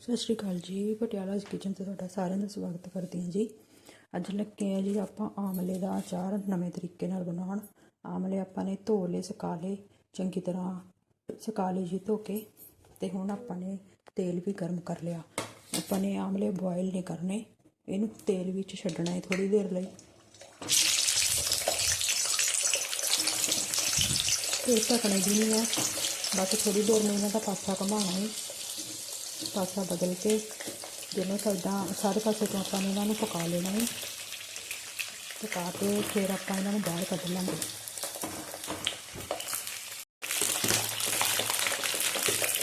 ਸਤਿ ਸ਼੍ਰੀ ਅਕਾਲ ਜੀ। ਪਟਿਆਲਾ ਕਿਚਨ ਤੇ ਤੁਹਾਡਾ ਸਾਰਿਆਂ ਦਾ ਸਵਾਗਤ ਕਰਦੇ ਹਾਂ ਜੀ। ਅੱਜ ਲੱਗੇ ਆ ਜੀ ਆਪਾਂ ਆਮਲੇ ਦਾ ਅਚਾਰ ਨਵੇਂ ਤਰੀਕੇ ਨਾਲ ਬਣਾਉਣ। ਆਮਲੇ ਆਪਾਂ ਨੇ ਧੋ ਲਏ, ਸੁਕਾ ਲਏ, ਚੰਗੀ ਤਰ੍ਹਾਂ ਸੁਕਾ ਲਏ ਜੀ ਧੋ ਕੇ ਤੇ ਹੁਣ ਆਪਾਂ ਨੇ ਤੇਲ ਵੀ ਗਰਮ ਕਰ ਲਿਆ। ਆਪਾਂ ਨੇ ਆਮਲੇ ਬੋਇਲ ਨਹੀਂ ਕਰਨੇ, ਇਹਨੂੰ ਤੇਲ ਵਿੱਚ ਛੱਡਣਾ ਹੈ ਥੋੜੀ ਦੇਰ ਲਈ। ਤੇਲ ਢੱਕਣੇ ਵੀ ਨਹੀਂ ਆ ਬਸ ਥੋੜੀ ਦੇਰ ਨੂੰ ਇਹਨਾਂ ਦਾ ਪਾਸਾ ਘਮਾਉਣਾ ਹੈ। ਪਾਸਾ ਬਦਲ ਕੇ ਦੋਨੋਂ ਸਾਈਡਾਂ ਸਾਰੇ ਪਾਸੇ ਤੋਂ ਆਪਾਂ ਨੇ ਇਹਨਾਂ ਨੂੰ ਪਕਾ ਲੈਣਾ ਹੈ। ਪਕਾ ਕੇ ਫਿਰ ਆਪਾਂ ਇਹਨਾਂ ਨੂੰ ਬਾਹਰ ਕੱਢ ਲਾਂਗੇ।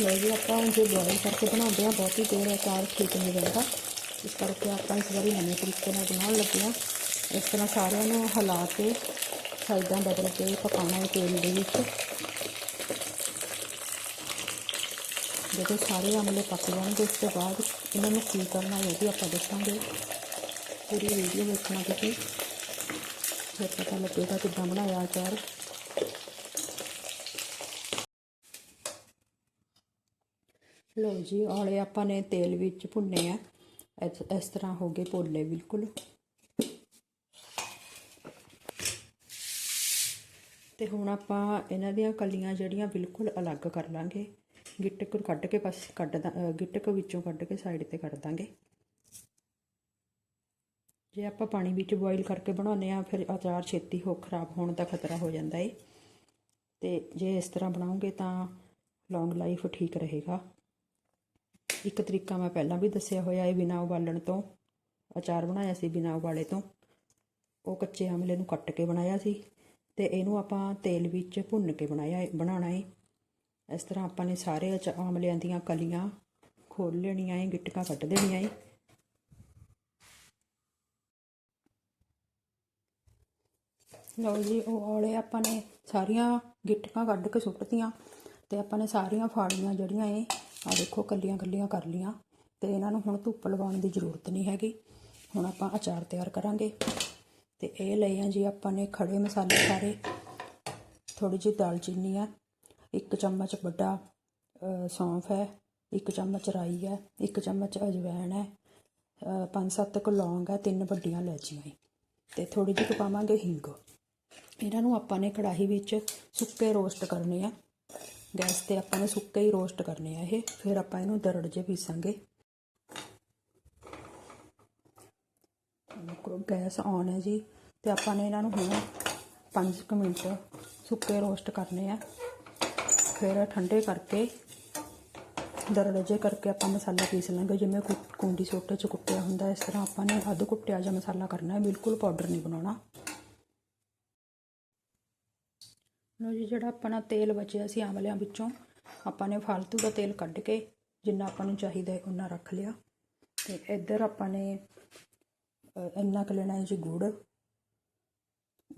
ਲੋ ਜੀ, ਆਪਾਂ ਜੇ ਬੋਇਲ ਕਰਕੇ ਬਣਾਉਂਦੇ ਆ ਬਹੁਤੀ ਦੇਰ ਅਚਾਰ ਠੀਕ ਨਹੀਂ ਰਹਿੰਦਾ। ਇਸ ਕਰਕੇ ਆਪਾਂ ਇਸ ਵਾਰੀ ਨਵੇਂ ਤਰੀਕੇ ਨਾਲ ਬਣਾਉਣ ਲੱਗੇ ਆ ਇਸ ਤਰ੍ਹਾਂ ਸਾਰਿਆਂ ਨੂੰ ਹਿਲਾ ਕੇ ਸਾਈਡਾਂ ਬਦਲ ਕੇ ਪਕਾਉਣਾ ਹੈ ਤੇਲ ਦੇ ਵਿੱਚ। ਜਦੋਂ ਸਾਰੇ ਆਮਲੇ ਪੱਕ ਜਾਣਗੇ, ਉਸ ਤੋਂ ਬਾਅਦ ਇਹਨਾਂ ਨੂੰ ਕੀ ਕਰਨਾ ਹੈ ਉਹ ਵੀ ਆਪਾਂ ਦੱਸਾਂਗੇ ਪੂਰੀ ਵੀਡੀਓ ਵੇਖਣਾ ਤੁਸੀਂ। ਫਿਰ ਪਤਾ ਲੱਗੇਗਾ ਕਿੱਦਾਂ ਬਣਾਇਆ ਅਚਾਰ ਲਓ ਜੀ, ਔਲੇ ਆਪਾਂ ਨੇ ਤੇਲ ਵਿੱਚ ਭੁੰਨੇ ਆ। ਇਸ ਤਰ੍ਹਾਂ ਹੋ ਗਏ ਪੋਲੇ ਬਿਲਕੁਲ। ਤੇ ਹੁਣ ਆਪਾਂ ਇਹਨਾਂ ਦੀਆਂ ਕਲੀਆਂ ਜਿਹੜੀਆਂ ਬਿਲਕੁਲ ਅਲੱਗ ਕਰ ਲਾਂਗੇ। ਗਿੱਟਕ ਕੱਢ ਕੇ ਬਸ ਕੱਢ ਗਿੱਟਕ ਵਿੱਚੋਂ ਕੱਢ ਕੇ ਸਾਈਡ ਤੇ ਕੱਢ ਦਾਂਗੇ। ਜੇ ਆਪਾਂ ਪਾਣੀ ਵਿੱਚ ਬੋਇਲ ਕਰਕੇ ਬਣਾਉਂਦੇ ਆ ਫਿਰ ਅਚਾਰ ਛੇਤੀ ਹੋ ਖਰਾਬ ਹੋਣ ਦਾ ਖਤਰਾ ਹੋ ਜਾਂਦਾ ਏ। ਤੇ ਜੇ ਇਸ ਤਰ੍ਹਾਂ ਬਣਾਉਂਗੇ ਤਾਂ ਲੌਂਗ ਲਾਈਫ ਠੀਕ ਰਹੇਗਾ। ਇੱਕ ਤਰੀਕਾ ਮੈਂ ਪਹਿਲਾਂ ਵੀ ਦੱਸਿਆ ਹੋਇਆ ਏ, ਬਿਨਾਂ ਉਬਾਲਣ ਤੋਂ। ਅਚਾਰ ਬਣਾਇਆ ਸੀ ਬਿਨਾਂ ਉਬਾਲੇ ਤੋਂ। ਉਹ ਕੱਚੇ ਆਮਲੇ ਨੂੰ ਕੱਟ ਕੇ ਬਣਾਇਆ ਸੀ। ਤੇ ਇਹਨੂੰ ਆਪਾਂ ਤੇਲ ਵਿੱਚ ਭੁੰਨ ਕੇ ਬਣਾਇਆ ਬਣਾਉਣਾ ਏ। ਇਸ ਤਰ੍ਹਾਂ ਆਪਾਂ ਨੇ ਸਾਰੇ ਅਚ ਆਮਲਿਆਂ ਦੀਆਂ ਕਲੀਆਂ ਖੋਲ ਲੈਣੀਆਂ ਏ, ਗਿੱਟਕਾਂ ਕੱਟ ਦੇਣੀਆਂ ਏ। ਲਓ ਜੀ, ਉਹ ਔਲੇ ਆਪਾਂ ਨੇ ਸਾਰੀਆਂ ਗਿੱਟਕਾਂ ਕੱਢ ਕੇ ਸੁੱਟਤੀਆਂ ਤੇ ਆਪਾਂ ਨੇ ਸਾਰੀਆਂ ਫਾੜੀਆਂ ਜਿਹੜੀਆਂ ਏ ਆ ਦੇਖੋ ਕੱਲੀਆਂ ਕੱਲੀਆਂ ਕਰ ਲੀਆਂ ਤੇ ਇਹਨਾਂ ਨੂੰ ਹੁਣ ਧੁੱਪ ਲਵਾਉਣ ਦੀ ਜ਼ਰੂਰਤ ਨਹੀਂ ਹੈਗੀ। ਹੁਣ ਆਪਾਂ ਅਚਾਰ ਤਿਆਰ ਕਰਾਂਗੇ ਤੇ ਇਹ ਲਏ ਆ ਜੀ ਆਪਾਂ ਨੇ ਖੜੇ ਮਸਾਲੇ ਸਾਰੇ। ਥੋੜੀ ਜਿਹੀ ਦਾਲਚੀਨੀ ਆ ਇੱਕ ਚਮਚ ਵੱਡਾ ਸੌਂਫ ਹੈ, ਇੱਕ ਚਮਚ ਰਾਈ ਹੈ, ਇੱਕ ਚਮਚ ਅਜਵਾਇਣ ਹੈ ਪੰਜ ਸੱਤ ਕੁ ਲੌਂਗ ਹੈ, ਤਿੰਨ ਵੱਡੀਆਂ ਇਲਾਚੀਆਂ ਹੈ ਤੇ ਥੋੜੀ ਜਿਹੀ ਪਾਵਾਂਗੇ ਹਿੰਗ। ਇਹਨਾਂ ਨੂੰ ਆਪਾਂ ਨੇ ਕੜਾਹੀ ਵਿੱਚ ਸੁੱਕੇ ਰੋਸਟ ਕਰਨੇ ਆ। ਗੈਸ ਤੇ ਆਪਾਂ ਨੇ ਸੁੱਕੇ ਹੀ ਰੋਸਟ ਕਰਨੇ ਆ ਇਹ, ਫਿਰ ਆਪਾਂ ਇਹਨੂੰ ਦਰੜ ਜੇ ਪੀਸਾਂਗੇ। ਗੈਸ ਆਨ ਹੈ ਜੀ, ਤੇ ਆਪਾਂ ਨੇ ਇਹਨਾਂ ਨੂੰ ਹੁਣ 5 ਮਿੰਟ ਸੁੱਕੇ ਰੋਸਟ ਕਰਨੇ ਆ। ਫਿਰ ਠੰਡੇ ਕਰਕੇ ਦਰੜ ਜੇ ਕਰਕੇ ਆਪਾਂ ਮਸਾਲਾ ਪੀਸ ਲਾਂਗੇ। ਜਿਵੇਂ ਕੁੰਡੀ ਸੋਟੇ 'ਚ ਕੁੱਟਿਆ ਹੁੰਦਾ, ਇਸ ਤਰ੍ਹਾਂ ਆਪਾਂ ਨੇ ਅੱਧ ਕੁੱਟਿਆ ਜਾਂ ਮਸਾਲਾ ਕਰਨਾ ਹੈ, ਬਿਲਕੁਲ ਪਾਊਡਰ ਨਹੀਂ ਬਣਾਉਣਾ। ਲੋ ਜੀ, ਜਿਹੜਾ ਆਪਣਾ ਤੇਲ ਬਚਿਆ ਸੀ ਆਮਲਿਆਂ ਵਿੱਚੋਂ, ਆਪਾਂ ਨੇ ਫालतू ਦਾ ਤੇਲ ਕੱਢ ਕੇ ਜਿੰਨਾ ਆਪਾਂ ਨੂੰ ਚਾਹੀਦਾ ਹੈ ਉਹਨਾਂ ਰੱਖ ਲਿਆ। ਤੇ ਇੱਧਰ ਆਪਾਂ ਨੇ ਇੰਨਾ ਕੁ ਲੈਣਾ ਹੈ ਜੀ ਗੁੜ।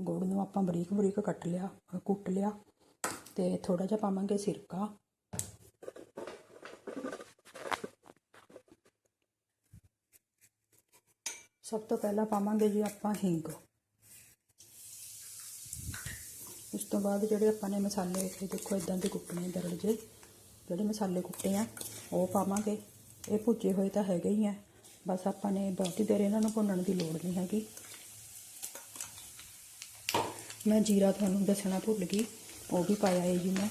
ਗੁੜ ਨੂੰ ਆਪਾਂ ਬਰੀਕ ਬਰੀਕ ਕੱਟ ਲਿਆ, ਕੁੱਟ ਲਿਆ। ਤੇ ਥੋੜਾ ਜਿਹਾ ਪਾਵਾਂਗੇ ਸਿਰਕਾ। ਸਭ ਤੋਂ ਪਹਿਲਾਂ ਪਾਵਾਂਗੇ ਜੀ ਆਪਾਂ ਹਿੰਗ। ਉਸ ਤੋਂ ਬਾਅਦ ਜਿਹੜੇ ਆਪਾਂ ਨੇ ਮਸਾਲੇ, ਇਹ ਦੇਖੋ ਇਦਾਂ ਦੇ ਕੁੱਟਣੇ ਦਰੜ ਜੇ ਜਿਹੜੇ ਮਸਾਲੇ ਕੁੱਟੇ ਆ, ਉਹ ਪਾਵਾਂਗੇ। ਇਹ ਭੁੱਜੇ ਹੋਏ ਤਾਂ ਹੈਗੇ ਹੀ ਆ। ਬਸ ਆਪਾਂ ਨੇ ਬਹੁਤੀ ਦੇਰ ਇਹਨਾਂ ਨੂੰ ਭੁੰਨਣ ਦੀ ਲੋੜ ਨਹੀਂ ਹੈਗੀ। ਮੈਂ ਜੀਰਾ ਤੁਹਾਨੂੰ ਦੱਸਣਾ ਭੁੱਲ ਗਈ। ਉਹ ਵੀ ਪਾਇਆ ਹੈ ਜੀ ਮੈਂ।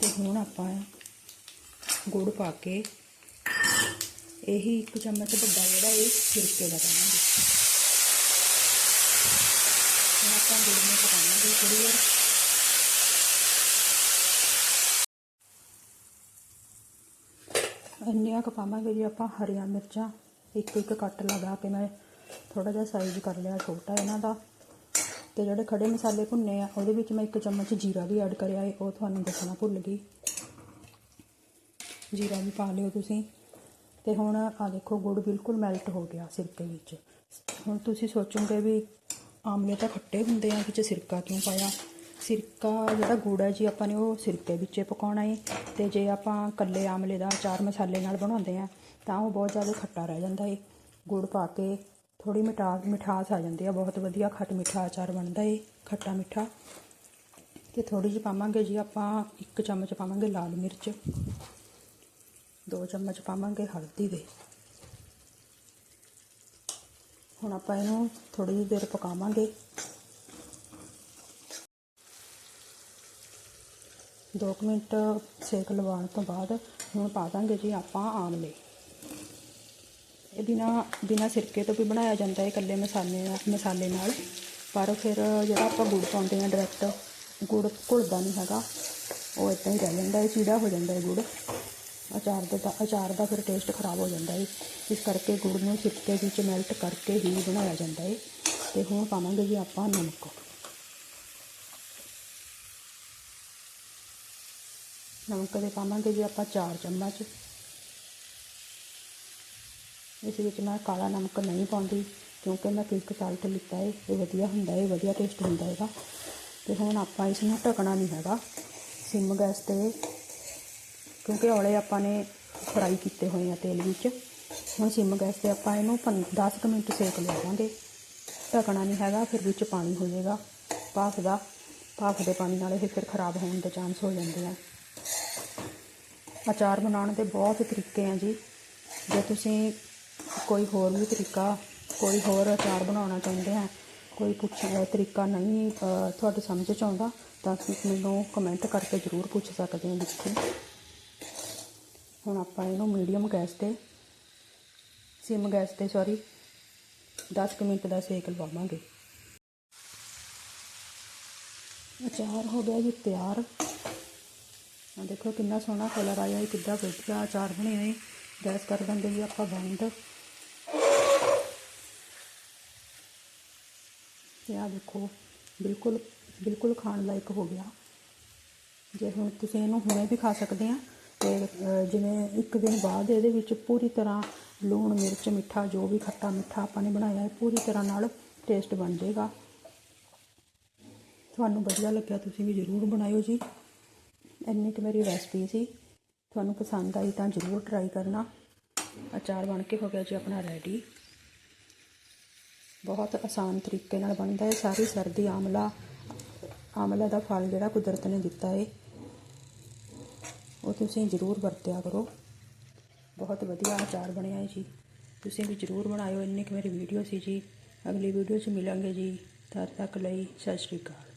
ਤੇ ਹੁਣ ਆਪਾਂ ਗੁੜ ਪਾ ਕੇ ਇਹੀ ਇੱਕ ਚਮਚ ਵੱਡਾ ਜਿਹੜਾ ਇਹ ਸਿਰਕੇ ਦਾ ਪਾਵਾਂਗੇ। ਹੁਣ ਆਪਾਂ ਗੁੜ ਨੂੰ ਪਕਾਵਾਂਗੇ ਥੋੜੀ ਦੇਰ। ਇੰਨੀਆਂ ਕੁ ਪਾਵਾਂਗੇ ਜੀ ਆਪਾਂ ਹਰੀਆਂ ਮਿਰਚਾਂ। ਇੱਕ ਇੱਕ ਕੱਟ ਲਗਾ ਕੇ ਮੈਂ ਥੋੜਾ ਜਿਹਾ ਸਾਈਜ਼ ਕਰ ਲਿਆ, ਛੋਟਾ ਇਹਨਾਂ ਦਾ। ਤੇ ਜਿਹੜੇ ਖੜੇ ਮਸਾਲੇ ਭੁੰਨੇ ਆ, ਉਹਦੇ ਵਿੱਚ ਮੈਂ ਇੱਕ ਚਮਚ ਜੀਰਾ ਵੀ ਐਡ ਕਰਿਆ ਹੈ ਉਹ ਤੁਹਾਨੂੰ ਦੱਸਣਾ ਭੁੱਲ ਗਈ। ਜੀਰਾ ਵੀ ਪਾ ਲਿਓ ਤੁਸੀਂ। ਤੇ ਹੁਣ ਆ ਦੇਖੋ, ਗੁੜ ਬਿਲਕੁਲ ਮੈਲਟ ਹੋ ਗਿਆ ਸਿਰਕੇ ਵਿੱਚ। ਹੁਣ ਤੁਸੀਂ ਸੋਚੋਗੇ ਵੀ ਆਮਲੇ ਤਾਂ ਖੱਟੇ ਹੁੰਦੇ ਆ, ਵਿੱਚ ਸਿਰਕਾ ਕਿਉਂ ਪਾਇਆ? ਸਿਰਕਾ ਜਿਹੜਾ ਗੁੜ ਹੈ ਜੀ, ਆਪਾਂ ਨੇ ਉਹ ਸਿਰਕੇ ਵਿੱਚ ਪਕਾਉਣਾ ਹੈ ਤੇ ਜੇ ਆਪਾਂ ਕੱਲੇ ਆਮਲੇ ਦਾ ਚਾਰ ਮਸਾਲੇ ਨਾਲ ਬਣਾਉਂਦੇ ਆ, ਤਾਂ ਉਹ ਬਹੁਤ ਜ਼ਿਆਦਾ ਖੱਟਾ ਰਹਿ ਜਾਂਦਾ ਹੈ ਗੁੜ ਪਾ ਕੇ ਥੋੜੀ ਮਿਠਾਸ ਮਿਠਾਸ ਆ ਜਾਂਦੀ ਆ, ਬਹੁਤ ਵਧੀਆ ਖੱਟ ਮਿੱਠਾ ਅਚਾਰ ਬਣਦਾ ਏ, ਖੱਟਾ ਮਿੱਠਾ। ਤੇ ਥੋੜੀ ਜਿਹੀ ਪਾਵਾਂਗੇ ਜੀ ਆਪਾਂ, ਇੱਕ ਚਮਚ ਪਾਵਾਂਗੇ ਲਾਲ ਮਿਰਚ। ਦੋ ਚਮਚ ਪਾਵਾਂਗੇ ਹਲਦੀ ਦੇ। ਹੁਣ ਆਪਾਂ ਇਹਨੂੰ ਥੋੜੀ ਜਿਹੀ ਦੇਰ ਪਕਾਵਾਂਗੇ। 2 ਮਿੰਟ ਸੇਕ ਲਵਾਉਣ ਤੋਂ ਬਾਅਦ ਹੁਣ ਪਾ ਦਾਂਗੇ ਜੀ ਆਪਾਂ ਆਮਲੇ। ਬਿਨਾ ਬਿਨਾ ਸਿਰਕੇ ਤੋਂ ਵੀ ਬਣਾਇਆ ਜਾਂਦਾ ਹੈ ਇਕੱਲੇ ਮਸਾਲੇ ਨਾਲ ਮਸਾਲੇ ਨਾਲ। ਪਰ ਫਿਰ ਜਿਹੜਾ ਆਪਾਂ ਗੁੜ ਪਾਉਂਦੇ ਹਾਂ ਡਾਇਰੈਕਟ ਗੁੜ ਘੁਲਦਾ ਨਹੀਂ ਹੈਗਾ। ਉਹ ਇਦਾਂ ਹੀ ਰਹਿ ਜਾਂਦਾ ਹੈ ਚੀੜਾ ਹੋ ਜਾਂਦਾ ਹੈ ਗੁੜ। ਅਚਾਰ ਦਾ ਅਚਾਰ ਦਾ ਫਿਰ ਟੇਸਟ ਖਰਾਬ ਹੋ ਜਾਂਦਾ ਹੈ ਇਸ ਕਰਕੇ ਗੁੜ ਨੂੰ ਸਿਰਕੇ ਵਿੱਚ ਮੈਲਟ ਕਰਕੇ ਹੀ ਬਣਾਇਆ ਜਾਂਦਾ ਹੈ ਤੇ ਹੁਣ ਪਾਵਾਂਗੇ ਜੀ ਆਪਾਂ ਨਮਕ। ਨਮਕ ਦੇ ਪਾਵਾਂਗੇ ਜੀ ਆਪਾਂ 4 ਚਮਚ। ਇਸ ਵਿੱਚ ਮੈਂ ਕਾਲਾ ਨਮਕ ਨਹੀਂ ਪਾਉਂਦੀ, ਕਿਉਂਕਿ ਮੈਂ ਪਿੰਕ ਸਾਲਟ ਲਿੱਤਾ ਹੈ ਇਹ ਵਧੀਆ ਹੁੰਦਾ ਹੈ ਵਧੀਆ ਟੇਸਟ ਹੁੰਦਾ ਇਹਦਾ ਤੇ ਹੁਣ ਆਪਾਂ ਇਸ ਨੂੰ ਢਕਣਾ ਨਹੀਂ ਹੈਗਾ। ਸਿਮ ਗੈਸ ਤੇ, ਕਿਉਂਕਿ ਔਲੇ ਆਪਾਂ ਨੇ ਫਰਾਈ ਕੀਤੇ ਹੋਏ ਆ ਤੇਲ ਵਿੱਚ। ਹੁਣ ਸਿਮ ਗੈਸ ਤੇ ਆਪਾਂ ਇਹਨੂੰ 10 ਮਿੰਟ ਸੇਕ ਲਵਾਂਗੇ। ਢਕਣਾ ਨਹੀਂ ਹੈਗਾ, ਫਿਰ ਵਿੱਚ ਪਾਣੀ ਹੋ ਜਾਏਗਾ। ਭਾਫ ਦਾ ਭਾਫ ਦੇ ਪਾਣੀ ਨਾਲ ਇਹ ਫਿਰ ਖਰਾਬ ਹੋਣ ਦੇ ਚਾਂਸ ਹੋ ਜਾਂਦੇ ਆ। ਅਚਾਰ ਬਣਾਉਣ ਦੇ ਬਹੁਤ ਤਰੀਕੇ ਆ ਜੀ। ਜੇ ਤੁਸੀਂ ਕੋਈ ਹੋਰ ਵੀ ਤਰੀਕਾ, ਕੋਈ ਹੋਰ ਅਚਾਰ ਬਣਾਉਣਾ ਚਾਹੁੰਦੇ ਆ, ਕੋਈ ਪੁੱਛ ਤਰੀਕਾ ਨਹੀਂ ਤੁਹਾਡੇ ਸਮਝ ਚ ਆਉਂਦਾ, ਤਾਂ ਤੁਸੀਂ ਮੈਨੂੰ ਕਮੈਂਟ ਕਰਕੇ ਜ਼ਰੂਰ ਪੁੱਛ ਸਕਦੇ ਹੋ ਵਿੱਚ। ਹੁਣ ਆਪਾਂ ਇਹਨੂੰ ਮੀਡੀਅਮ ਗੈਸ ਤੇ ਸਿਮ ਗੈਸ ਤੇ ਸੌਰੀ 10 ਕੁ ਮਿੰਟ ਦਾ ਸੇਕ ਲਵਾਵਾਂਗੇ। ਅਚਾਰ ਹੋ ਗਿਆ ਜੀ ਤਿਆਰ। ਆ ਦੇਖੋ ਕਿੰਨਾ ਸੋਹਣਾ ਕਲਰ ਆਇਆ ਹੈ ਕਿੱਦਾਂ ਵਧੀਆ ਅਚਾਰ ਬਣੇ ਹੋਏ ਗੈਸ ਕਰ ਦਿੰਦੇ ਜੀ ਆਪਾਂ ਬੰਦ। ਤੇ ਆ ਦੇਖੋ, ਬਿਲਕੁਲ ਬਿਲਕੁਲ ਖਾਣ ਲਾਇਕ ਹੋ ਗਿਆ। ਜੇ ਹੁਣ ਤੁਸੀਂ ਇਹਨੂੰ ਹੁਣੇ ਵੀ ਖਾ ਸਕਦੇ ਆ, ਤੇ ਜਿਵੇਂ ਇੱਕ ਦਿਨ ਬਾਅਦ ਇਹਦੇ ਵਿੱਚ ਪੂਰੀ ਤਰ੍ਹਾਂ ਲੂਣ, ਮਿਰਚ, ਮਿੱਠਾ, ਜੋ ਵੀ ਖੱਟਾ ਮਿੱਠਾ ਆਪਾਂ ਨੇ ਬਣਾਇਆ ਹੈ ਪੂਰੀ ਤਰ੍ਹਾਂ ਨਾਲ ਟੇਸਟ ਬਣ ਜਾਏਗਾ। ਤੁਹਾਨੂੰ ਵਧੀਆ ਲੱਗਿਆ ਤੁਸੀਂ ਵੀ ਜ਼ਰੂਰ ਬਣਾਇਓ ਜੀ। ਇੰਨੀ ਕੁ ਮੇਰੀ ਰੈਸਪੀ ਸੀ। ਤੁਹਾਨੂੰ ਪਸੰਦ ਆਈ ਤਾਂ ਜ਼ਰੂਰ ਟਰਾਈ ਕਰਨਾ। ਅਚਾਰ ਬਣ ਕੇ ਹੋ ਗਿਆ ਜੀ ਆਪਣਾ ਰੈਡੀ ਬਹੁਤ ਆਸਾਨ ਤਰੀਕੇ ਨਾਲ ਬਣਦਾ ਹੈ। ਸਾਰੀ ਸਰਦੀ ਆਮਲਾ ਆਮਲਾ ਦਾ ਫਲ ਜਿਹੜਾ ਕੁਦਰਤ ਨੇ ਦਿੱਤਾ ਹੈ ਉਹ ਤੁਸੀਂ ਜ਼ਰੂਰ ਵਰਤਿਆ ਕਰੋ। ਬਹੁਤ ਵਧੀਆ ਅਚਾਰ ਬਣਿਆ ਹੈ ਜੀ। ਤੁਸੀਂ ਵੀ ਜ਼ਰੂਰ ਬਣਾਇਓ। ਇੰਨੀ ਕੁ ਮੇਰੀ ਵੀਡੀਓ ਸੀ ਜੀ। ਅਗਲੀ ਵੀਡੀਓ 'ਚ ਮਿਲਾਂਗੇ ਜੀ। ਤਦ ਤੱਕ ਲਈ ਸਤਿ ਸ਼੍ਰੀ ਅਕਾਲ।